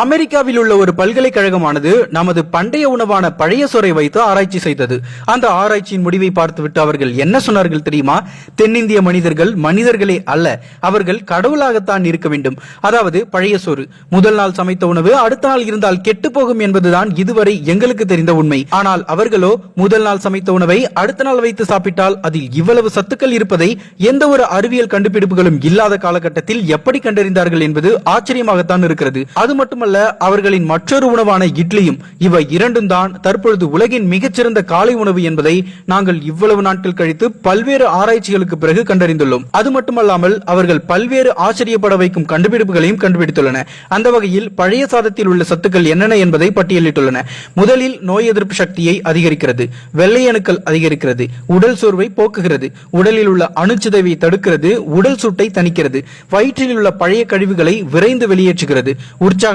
அமெரிக்காவில் உள்ள ஒரு பல்கலைக்கழகமானது நமது பண்டைய உணவான பழைய சோறை வைத்து ஆராய்ச்சி செய்தது. அந்த ஆராய்ச்சியின் முடிவை பார்த்துவிட்டு அவர்கள் என்ன சொன்னார்கள் தெரியுமா? தென்னிந்திய மனிதர்கள் மனிதர்களே அல்ல அவர்கள் கடவுளாகத்தான் இருக்க வேண்டும். அதாவது பழைய சோறு. முதல் நாள் சமைத்த உணவு அடுத்த நாள் இருந்தால் கெட்டு போகும் என்பதுதான் இதுவரை எங்களுக்கு தெரிந்த உண்மை. ஆனால் அவர்களோ முதல் நாள் சமைத்த உணவை அடுத்த நாள் வைத்து சாப்பிட்டால் அதில் இவ்வளவு சத்துக்கள் இருப்பதை எந்த ஒரு அறிவியல் கண்டுபிடிப்புகளும் இல்லாத காலகட்டத்தில் எப்படி கண்டறிந்தார்கள் என்பது ஆச்சரியமாகத்தான் இருக்கிறது. அது மட்டுமல்ல மட்டுமல்ல அவர்களின் மற்றொரு உணவான இட்லியும் இவை இரண்டும் தான் தற்பொழுது உலகின் மிகச்சிறந்த காலை உணவு என்பதை நாங்கள் இவ்வளவு நாட்கள் கழித்து பல்வேறு ஆராய்ச்சிகளுக்கு பிறகு கண்டறிந்துள்ளோம். அது மட்டுமல்லாமல் அவர்கள் பல்வேறு ஆச்சரியப்பட வைக்கும் கண்டுபிடிப்புகளையும் கண்டுபிடித்துள்ளன. அந்த வகையில் பழைய சாதத்தில் உள்ள சத்துக்கள் என்னென்ன என்பதை பட்டியலிட்டுள்ளன. முதலில் நோய் எதிர்ப்பு சக்தியை அதிகரிக்கிறது வெள்ளை அணுக்கள் அதிகரிக்கிறது உடல் சோர்வை போக்குகிறது உடலில் உள்ள அணுச்சிதைவை தடுக்கிறது உடல் சூட்டை தணிக்கிறது வயிற்றில் உள்ள பழைய கழிவுகளை விரைந்து வெளியேற்றுகிறது உற்சாக